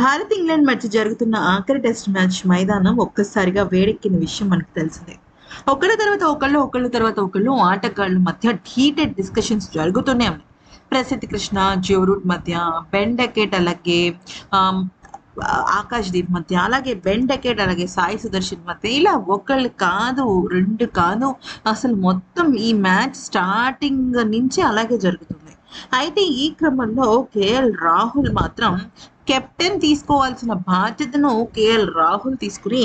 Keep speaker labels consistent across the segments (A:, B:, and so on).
A: Bharat England మధ్య జరుగుతున్న ఆఖరి టెస్ట్ మ్యాచ్ మైదానం ఒక్కసారిగా వేడెక్కిన విషయం మనకు తెలిసిందే. ఒకళ్ళ తర్వాత ఒకళ్ళు ఒకళ్ళ తర్వాత ఒకళ్ళు ఆటగాళ్ళ మధ్య హీటెడ్ డిస్కషన్స్ జరుగుతూనే ఉన్నాయి. ప్రసిద్ధి కృష్ణ జోరూట్ మధ్య బెండకేట్ అలాగే ఆకాష్ దీప్ మధ్య అలాగే బెండకేట్ అలాగే సాయి సుదర్శన్ మధ్య ఇలా ఒకళ్ళు కాదు రెండు కాదు అసలు మొత్తం ఈ మ్యాచ్ స్టార్టింగ్ నుంచి అలాగే జరుగుతుంది. అయితే ఈ క్రమంలో కేఎల్ రాహుల్ మాత్రం కెప్టెన్ తీసుకోవాల్సిన బాధ్యతను కేఎల్ రాహుల్ తీసుకుని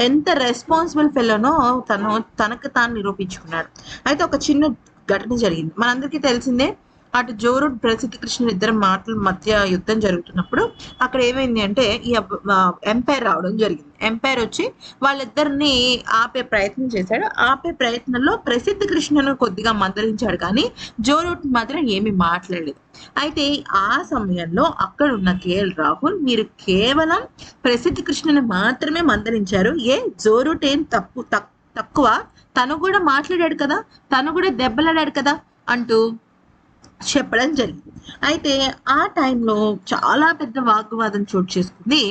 A: ఎంత రెస్పాన్సిబుల్ ఫెలోనో తను తనకు తాను నిరూపించుకున్నాడు. అయితే ఒక చిన్న ఘటన జరిగింది. మనందరికీ తెలిసిందే అటు జోరుడ్ ప్రసిద్ధ కృష్ణుడు ఇద్దరు మాటల మధ్య యుద్ధం జరుగుతున్నప్పుడు అక్కడ ఏమైంది అంటే ఈ ఎంపైర్ రావడం జరిగింది. ఎంపైర్ వచ్చి వాళ్ళిద్దరిని ఆపే ప్రయత్నం చేశాడు. ఆపే ప్రయత్నంలో ప్రసిద్ధ కృష్ణను కొద్దిగా మందలించాడు కానీ జోరూట్ మాత్రం ఏమీ మాట్లాడలేదు. అయితే ఆ సమయంలో అక్కడ ఉన్న కేఎల్ రాహుల్ మీరు కేవలం ప్రసిద్ధ కృష్ణని మాత్రమే మందలించారు. ఏ జోరూట్ ఏం తప్పు తక్కువ? తను కూడా మాట్లాడాడు కదా? తను కూడా దెబ్బలాడాడు కదా? అంటూ చెప్పడం జరిగింది. అయితే ఆ టైంలో చాలా పెద్ద వాగ్వాదం చోటు చేసుకుంది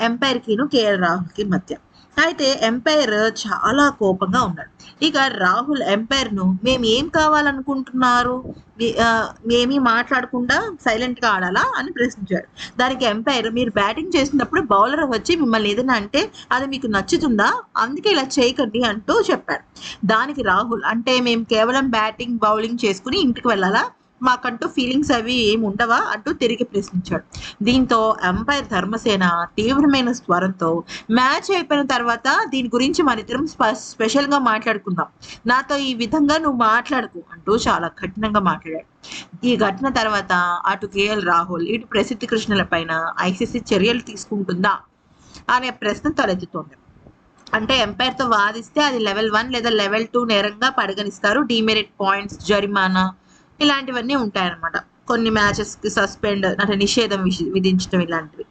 A: ఎంపైర్కిను కేఎల్ రాహుల్కి మధ్య. అయితే ఎంపైర్ చాలా కోపంగా ఉన్నాడు. ఇక రాహుల్ ఎంపైర్ను మేము ఏం కావాలనుకుంటున్నారు? మీ- మేమీ మాట్లాడకుండా సైలెంట్గా ఆడాలా అని ప్రశ్నించాడు. దానికి ఎంపైర్ మీరు బ్యాటింగ్ చేసినప్పుడు బౌలర్ వచ్చి మిమ్మల్ని ఏదైనా అంటే అది మీకు నచ్చుతుందా? అందుకే ఇలా చేయకండి అంటూ చెప్పాడు. దానికి రాహుల్ అంటే మేము కేవలం బ్యాటింగ్ బౌలింగ్ చేసుకుని ఇంటికి వెళ్ళాలా? మాకంటూ ఫీలింగ్స్ అవి ఏమి ఉండవా అంటూ తిరిగి ప్రశ్నించాడు. దీంతో ఎంపైర్ ధర్మసేన తీవ్రమైన స్వరంతో మ్యాచ్ అయిపోయిన తర్వాత దీని గురించి మన ఇద్దరం స్పెషల్గా మాట్లాడుకుందాం. నాతో ఈ విధంగా నువ్వు మాట్లాడకు అంటూ చాలా కఠినంగా మాట్లాడాడు. ఈ ఘటన తర్వాత అటు కేఎల్ రాహుల్ ఇటు ప్రసిద్ధి కృష్ణుల పైన ఐసీసీ చర్యలు తీసుకుంటుందా అనే ప్రశ్న తలెత్తుతోంది. అంటే ఎంపైర్తో వాదిస్తే అది లెవెల్ వన్ లేదా లెవెల్ టూ నేరంగా పరిగణిస్తారు డిమెరిట్ పాయింట్స్ జరిమానా ఇలాంటివన్నీ ఉంటాయన్నమాట. కొన్ని మ్యాచెస్కి సస్పెండ్ అంటే నిషేధం విధించడం ఇలాంటివి.